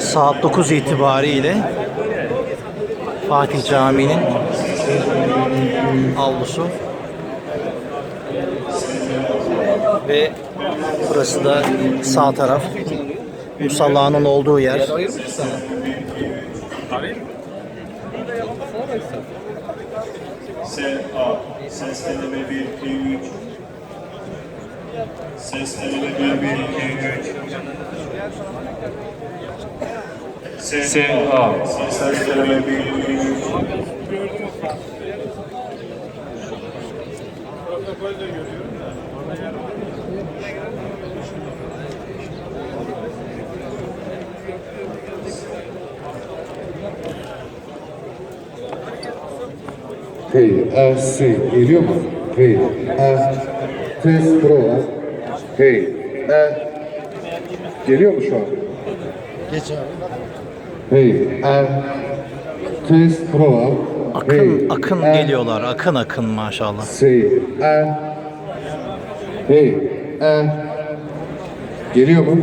saat 9 itibariyle Fatih Camii'nin avlusu ve burası da sağ taraf musallanın olduğu yer. Sen A. Ses deneme 1, 2, 3. Ses deneme 1, 1, 2, 3. Ses A. Ses deneme 1, 2, 3. Hey, A, C. Geliyor mu? A. Test prova. Hey, A. Geliyor mu şu an? Geç abi. Hey, A. Test prova. Akın Hey, akın A, geliyorlar. Akın akın maşallah. C, A. Hey. Geliyor mu?